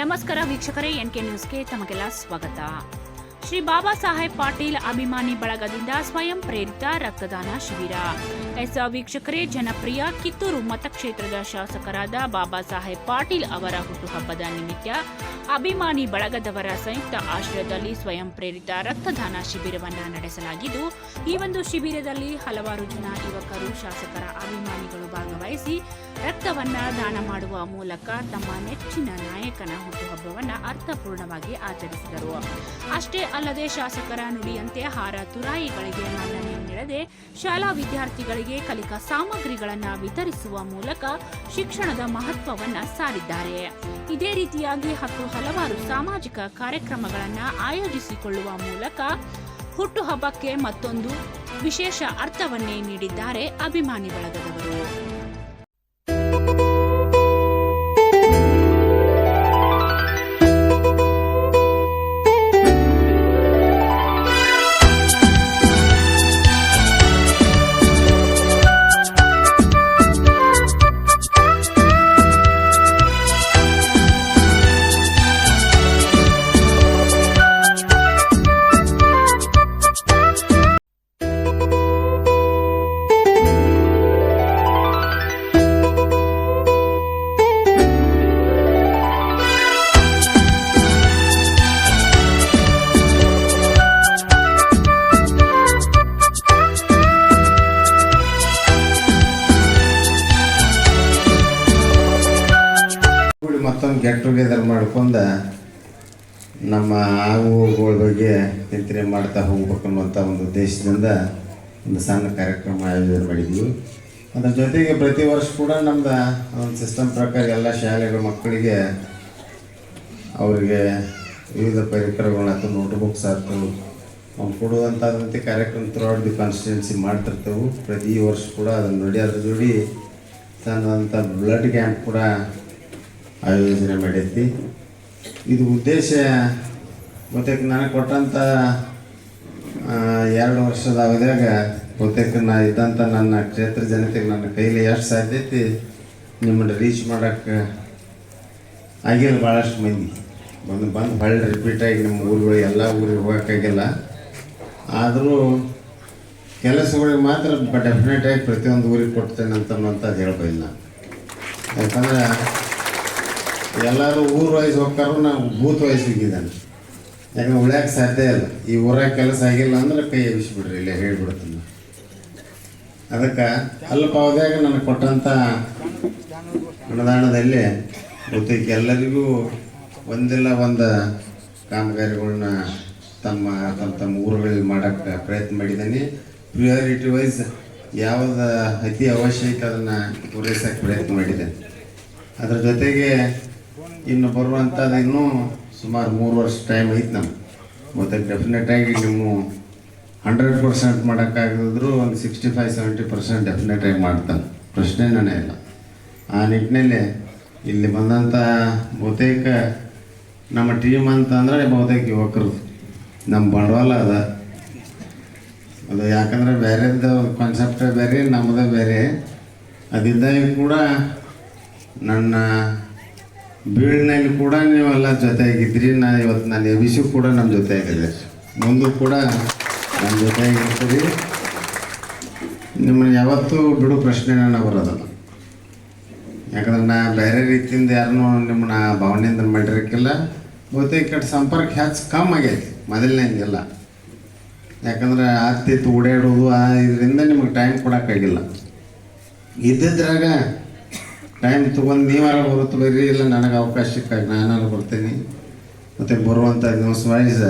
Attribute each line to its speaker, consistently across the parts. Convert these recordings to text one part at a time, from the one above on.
Speaker 1: ನಮಸ್ಕಾರ ವೀಕ್ಷಕರೇ N K ನ್ಯೂಸ್ಗೆ ತಮಗೆಲ್ಲ ಸ್ವಾಗತ. ಶ್ರೀ ಬಾಬಾ ಸಾಹೇಬ್ ಪಾಟೀಲ್ ಅಭಿಮಾನಿ ಬಳಗದಿಂದ ಸ್ವಯಂ ಪ್ರೇರಿತ ರಕ್ತದಾನ ಶಿಬಿರ. ಎಸ್, ವೀಕ್ಷಕರೇ, ಜನಪ್ರಿಯ ಕಿತ್ತೂರು ಮತಕ್ಷೇತ್ರದ ಶಾಸಕರಾದ ಬಾಬಾ ಸಾಹೇಬ್ ಪಾಟೀಲ್ ಅವರ ಹುಟ್ಟುಹಬ್ಬದ ನಿಮಿತ್ತ ಅಭಿಮಾನಿ ಬಳಗದವರ ಸಂಯುಕ್ತ ಆಶ್ರಯದಲ್ಲಿ ಸ್ವಯಂ ಪ್ರೇರಿತ ರಕ್ತದಾನ ಶಿಬಿರವನ್ನು ನಡೆಸಲಾಗಿದ್ದು, ಈ ಒಂದು ಶಿಬಿರದಲ್ಲಿ ಹಲವಾರು ಜನ ಯುವಕರು, ಶಾಸಕರ ಅಭಿಮಾನಿಗಳು ಭಾಗವಹಿಸಿ ರಕ್ತವನ್ನ ದಾನ ಮಾಡುವ ಮೂಲಕ ತಮ್ಮ ನೆಚ್ಚಿನ ನಾಯಕನ ಹುಟ್ಟುಹಬ್ಬವನ್ನು ಅರ್ಥಪೂರ್ಣವಾಗಿ ಆಚರಿಸಿದರು. ಅಷ್ಟೇ ಅಲ್ಲದೆ ಶಾಸಕರ ನುಡಿಯಂತೆ ಹಾರ ತುರಾಯಿಗಳಿಗೆ ಮನ್ನಣೆ ನೀಡದೆ ಶಾಲಾ ವಿದ್ಯಾರ್ಥಿಗಳಿಗೆ ಕಲಿಕಾ ಸಾಮಗ್ರಿಗಳನ್ನು ವಿತರಿಸುವ ಮೂಲಕ ಶಿಕ್ಷಣದ ಮಹತ್ವವನ್ನು ಸಾರಿದ್ದಾರೆ. ಇದೇ ರೀತಿಯಾಗಿ ಹತ್ತು ಹಲವಾರು ಸಾಮಾಜಿಕ ಕಾರ್ಯಕ್ರಮಗಳನ್ನು ಆಯೋಜಿಸಿಕೊಳ್ಳುವ ಮೂಲಕ ಹುಟ್ಟುಹಬ್ಬಕ್ಕೆ ಮತ್ತೊಂದು ವಿಶೇಷ ಅರ್ಥವನ್ನೇ ನೀಡಿದ್ದಾರೆ ಅಭಿಮಾನಿ ಬಳಗದವರು.
Speaker 2: ಮತ್ತೊಂದು ಗೆಟ್ ಟುಗೆದರ್ ಮಾಡ್ಕೊಂಡು ನಮ್ಮ ಆಗುಗಳ ಬಗ್ಗೆ ಚಿಂತನೆ ಮಾಡ್ತಾ ಹೋಗ್ಬೇಕು ಅನ್ನುವಂಥ ಒಂದು ಉದ್ದೇಶದಿಂದ ಒಂದು ಸಣ್ಣ ಕಾರ್ಯಕ್ರಮ ಆಯೋಜನೆ ಮಾಡಿದ್ವಿ. ಅದ್ರ ಜೊತೆಗೆ ಪ್ರತಿ ವರ್ಷ ಕೂಡ ನಮ್ದು ಒಂದು ಸಿಸ್ಟಮ್ ಪ್ರಕಾರ ಎಲ್ಲ ಶಾಲೆಗಳ ಮಕ್ಕಳಿಗೆ ಅವರಿಗೆ ವಿವಿಧ ಪರಿಕರಗಳಾಯ್ತು ನೋಟ್ ಬುಕ್ಸ್ ಆಯ್ತು ಅವ್ನು ಕೊಡುವಂಥದ್ದಂತೆ ಕಾರ್ಯಕ್ರಮ ಥ್ರೂಔಟ್ ದಿ ಕಾನ್ಸ್ಟಿಟ್ಯೂನ್ಸಿ ಮಾಡ್ತಿರ್ತೇವೆ. ಪ್ರತಿ ವರ್ಷ ಕೂಡ ಅದನ್ನು ನಡೆಯೋದ್ರ ಜೋಡಿ ಸಣ್ಣದಂಥ ಬ್ಲಡ್ ಕ್ಯಾಂಪ್ ಕೂಡ ಆಯೋಜನೆ ಮಾಡೈತಿ ಇದು ಉದ್ದೇಶ, ಬಹುತೇಕ ನನಗೆ ಕೊಟ್ಟಂಥ ಎರಡು ವರ್ಷದ ಅವಧಿಯಾಗ ಬಹುತೇಕ ನಾ ಇದ್ದಂಥ ನನ್ನ ಕ್ಷೇತ್ರ ಜನತೆಗೆ ನನ್ನ ಕೈಲಿ ಎಷ್ಟು ಸಾಧ್ಯ ಐತಿ, ನಿಮ್ಮನ್ನು ರೀಚ್ ಮಾಡೋಕ್ಕೆ ಆಗಿಲ್ಲ ಭಾಳಷ್ಟು ಮಂದಿ. ಬಂದು ಬಂದು ಹೊಳ್ಳಿ ರಿಪೀಟಾಗಿ ನಿಮ್ಮ ಊರುಗಳು, ಎಲ್ಲ ಊರಿಗೆ ಹೋಗೋಕ್ಕಾಗಿಲ್ಲ. ಆದರೂ ಕೆಲಸಗಳಿಗೆ ಮಾತ್ರ ಡೆಫಿನೆಟಾಗಿ ಪ್ರತಿಯೊಂದು ಊರಿಗೆ ಕೊಡ್ತೇನೆ ಅಂತ ಹೇಳ್ಬೋದಿಲ್ಲ ಯಾಕಂದ್ರೆ ಎಲ್ಲರೂ ಊರು ವಯಸ್ಸು ಹೋಗ್ತಾರೋ ನಾವು ಬೂತ್ ವಯಸ್ಸಿಗಿದ್ದಾನೆ ಯಾಕಂದ್ರೆ ಉಳ್ಯಾಕೆ ಸಾಧ್ಯ ಇಲ್ಲ. ಈ ಊರಾಗ ಕೆಲಸ ಆಗಿಲ್ಲ ಅಂದ್ರೆ ಕೈ ಎಬ್ಬಿಸ್ಬಿಡ್ರಿ, ಇಲ್ಲೇ ಹೇಳ್ಬಿಡ್ತೀನಿ ಅದಕ್ಕೆ ಅಲ್ಪ ಅವಧಿಯಾಗ ನನಗೆ ಕೊಟ್ಟಂಥ ಅನುದಾನದಲ್ಲಿ ಬಹುತೇಕ ಎಲ್ಲರಿಗೂ ಒಂದಿಲ್ಲ ಒಂದು ಕಾಮಗಾರಿಗಳನ್ನ ತಮ್ಮ ತಮ್ಮ ತಮ್ಮ ಊರುಗಳಲ್ಲಿ ಮಾಡೋಕ್ಕೆ ಪ್ರಯತ್ನ ಮಾಡಿದ್ದೀನಿ. ಪ್ರಿಯಾರಿಟಿ ವೈಸ್ ಯಾವ್ದು ಅತಿ ಅವಶ್ಯಕ ಅದನ್ನು ಪೂರೈಸೋಕ್ಕೆ ಪ್ರಯತ್ನ ಮಾಡಿದ್ದೇನೆ. ಅದ್ರ ಜೊತೆಗೆ ಇನ್ನು ಬರುವಂಥದ್ದು ಇನ್ನೂ ಸುಮಾರು ಮೂರು ವರ್ಷ ಟೈಮ್ ಐತೆ ನಮ್ಗೆ. ಮತ್ತು ಡೆಫಿನೆಟಾಗಿ ನೀವು ಹಂಡ್ರೆಡ್ ಪರ್ಸೆಂಟ್ ಮಾಡೋಕ್ಕಾಗಿದ್ರು ಒಂದು ಸಿಕ್ಸ್ಟಿ ಫೈವ್ ಸೆವೆಂಟಿ ಪರ್ಸೆಂಟ್ ಡೆಫಿನೆಟಾಗಿ ಮಾಡ್ತಾನೆ. ಪ್ರಶ್ನೆನೇ ಇಲ್ಲ. ಆ ನಿಟ್ಟಿನಲ್ಲಿ ಇಲ್ಲಿ ಬಂದಂಥ ಬಹುತೇಕ ನಮ್ಮ ಟೀಮ್ ಅಂತಂದರೆ ಬಹುತೇಕ ಯುವಕರು. ನಮ್ಮ ಬಂಡವಾಳ ಅದ. ಅದು ಯಾಕಂದರೆ ಬೇರೆದು ಕಾನ್ಸೆಪ್ಟೇ ಬೇರೆ ನಮ್ಮದೇ ಬೇರೆ. ಅದಿದ್ದಾಗ ಕೂಡ ನನ್ನ ಬೀಳ್ನಲ್ಲಿ ಕೂಡ ನೀವೆಲ್ಲ ಜೊತೆಯಾಗಿದ್ದಿರಿ. ನಾ ಇವತ್ತು ನಾನು ಎಬಿಸು ಕೂಡ ನಮ್ಮ ಜೊತೆ ಜೊತೆಯಾಗಿದೆ. ಮುಂದೂ ಕೂಡ ನಮ್ಮ ಜೊತೆಯಾಗಿರ್ತೀರಿ. ನಿಮ್ಮನ್ನು ಯಾವತ್ತೂ ಬಿಡು ಪ್ರಶ್ನೆ ನಾನು ಬರೋದಲ್ಲ. ಯಾಕಂದ್ರೆ ನಾ ಬೇರೆ ರೀತಿಯಿಂದ ಯಾರನ್ನೂ ನಿಮ್ಮನ್ನ ಭಾವನೆಯಿಂದ ಮಾಡಿರಕ್ಕಿಲ್ಲ. ಬಹುತೇಕ ಕಡೆ ಸಂಪರ್ಕ ಹೆಚ್ಚು ಕಮ್ಮಿ ಆಗೈತಿ. ಮೊದಲನೇಂಗೆಲ್ಲ ಯಾಕಂದ್ರೆ ಆತಿತ್ತು ಓಡಾಡೋದು ಆ ಇದರಿಂದ ನಿಮಗೆ ಟೈಮ್ ಕೊಡೋಕ್ಕಾಗಿಲ್ಲ. ಇದ್ದಿದ್ರಾಗ ಟೈಮ್ ತೊಗೊಂಡು ನೀವಾರ ಬರುತ್ತೆ ಬರ್ರಿ, ಇಲ್ಲ ನನಗೆ ಅವಕಾಶ ಸಿಕ್ಕಾಗ ನಾನು ಬರ್ತೀನಿ ಮತ್ತು ಬರುವಂಥ ದಿವಸ ವೈಸ್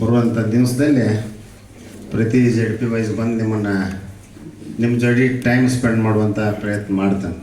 Speaker 2: ಬರುವಂಥ ದಿವಸದಲ್ಲಿ ಪ್ರತಿ ಜಡ್ ಪಿ ವೈಸ್ ಬಂದು ನಿಮ್ಮನ್ನು ನಿಮ್ಮ ಜೋಡಿ ಟೈಮ್ ಸ್ಪೆಂಡ್ ಮಾಡುವಂಥ ಪ್ರಯತ್ನ ಮಾಡ್ತಾನೆ.